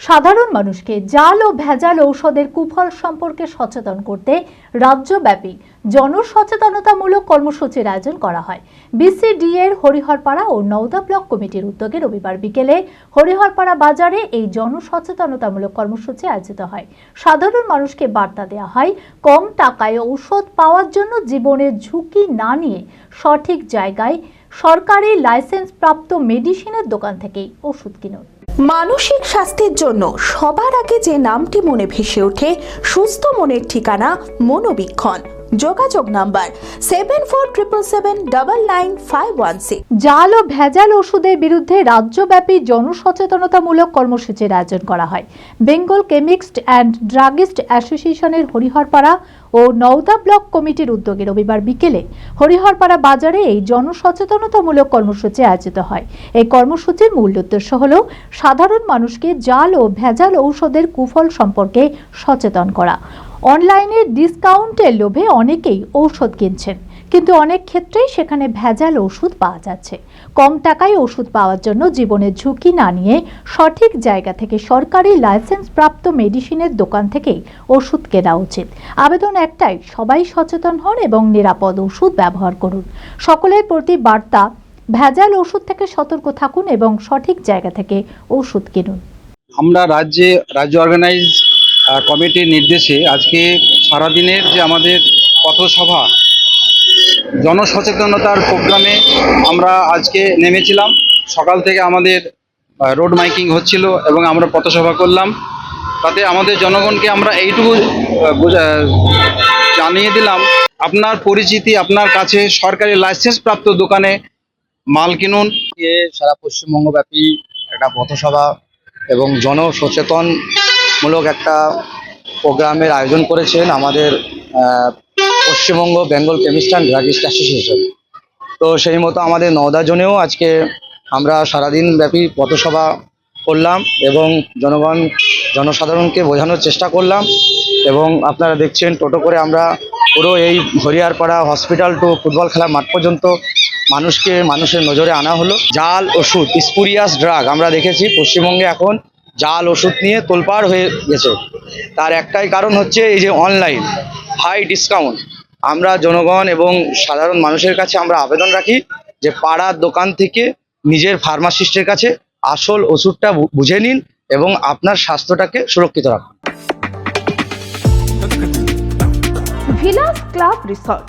সাধারণ মানুষকে জাল ও ভেজাল ঔষধের কুফল সম্পর্কে সচেতন করতে রাজ্যব্যাপী জনসচেতনতামূলক কর্মসূচির আয়োজন করা হয়। বিসিডিএর হরিহরপাড়া ও নওদা ব্লক কমিটির উদ্যোগে রবিবার বিকেলে হরিহরপাড়া বাজারে এই জনসচেতনতামূলক কর্মসূচি আয়োজিত হয়। সাধারণ মানুষকে বার্তা দেওয়া হয়, কম টাকায় ঔষধ পাওয়ার জন্য জীবনের ঝুঁকি না নিয়ে সঠিক জায়গায় সরকারি লাইসেন্স প্রাপ্ত মেডিসিনের দোকান থেকেই ওষুধ কিনুন। মানসিক স্বাস্থ্যের জন্য সবার আগে যে নামটি মনে ভেসে ওঠে, সুস্থ মনের ঠিকানা মনোবীক্ষণ। যোগাযোগ number seven four triple seven double nine five one six জাল ও ভেজাল ওষুধের বিরুদ্ধে রাজ্যব্যাপী জনসচেতনতামূলক কর্মসূচির আয়োজন করা হয়। বেঙ্গল কেমিস্ট অ্যান্ড ড্রাগিস্ট অ্যাসোসিয়েশনের হরিহরপাড়া ও নওদা ব্লক কমিটির উদ্যোগে রবিবার বিকেলে হরিহরপাড়া বাজারে এই জনসচেতনতামূলক কর্মসূচি আয়োজিত হয়। এই কর্মসূচির মূল উদ্দেশ্য হল সাধারণ মানুষকে জাল ও ভেজাল ঔষধের কুফল সম্পর্কে সচেতন করা। অনলাইনে ডিসকাউন্টের লোভে অনেকেই ঔষধ কিনছেন। কিন্তু অনেক ক্ষেত্রেই সেখানে ভেজাল ওষুধ পাওয়া যাচ্ছে। কম টাকায় ওষুধ পাওয়ার জন্য জীবনের ঝুঁকি না নিয়ে সঠিক জায়গা থেকে সরকারি লাইসেন্স প্রাপ্ত মেডিসিনের দোকান থেকেই ওষুধ কেনা উচিত। আবেদন একটাই, সবাই সচেতন হন এবং নিরাপদ ওষুধ ব্যবহার করুন। সকলের প্রতি বার্তা, ভেজাল ওষুধ থেকে সতর্ক থাকুন এবং সঠিক জায়গা থেকে ওষুধ কিনুন। আমরা রাজ্যে, রাজ্য অর্গানাইজ কমিটির নির্দেশে আজকে সারাদিনের যে আমাদের পথসভা জনসচেতনতার প্রোগ্রামে আমরা আজকে নেমেছিলাম। সকাল থেকে আমাদের রোড মাইকিং হচ্ছিল এবং আমরা পথসভা করলাম। তাতে আমাদের জনগণকে আমরা এইটুকু জানিয়ে দিলাম, আপনার পরিচিতি, আপনার কাছে সরকারি লাইসেন্স প্রাপ্ত দোকানে মাল কিনুন। সারা পশ্চিমবঙ্গব্যাপী একটা পথসভা এবং জনসচেতনমূলক একটা প্রোগ্রামের আয়োজন করেছেন আমাদের Paschimbanga Bengal chemist and druggist association তো সেই মতো আমাদের নওদা জোনেও আজকে আমরা সারাদিন ব্যাপী পথসভা করলাম এবং জনগণ, জনসাধারণকে বোঝানোর চেষ্টা করলাম এবং আপনারা দেখছেন টোটো করে আমরা পুরো এই হরিয়ারপাড়া হসপিটাল টু ফুটবল খেলার মাঠ পর্যন্ত মানুষকে, মানুষের নজরে আনা হলো। জাল, ওষুধ স্পুরিয়াস ড্রাগ আমরা দেখেছি, পশ্চিমবঙ্গে এখন জাল, ওষুধ নিয়ে তোলপাড় হয়ে গেছে। তার একটাই কারণ হচ্ছে এই যে অনলাইন হাই ডিসকাউন্ট আমরা জনগণ এবং সাধারণ মানুষের কাছে আমরা আবেদন রাখি যে পাড়ার দোকান থেকে নিজের ফার্মাসিস্টের কাছে আসল ওষুধটা বুঝে নিন এবং আপনার স্বাস্থ্যটাকে সুরক্ষিত রাখুন। Villus club resort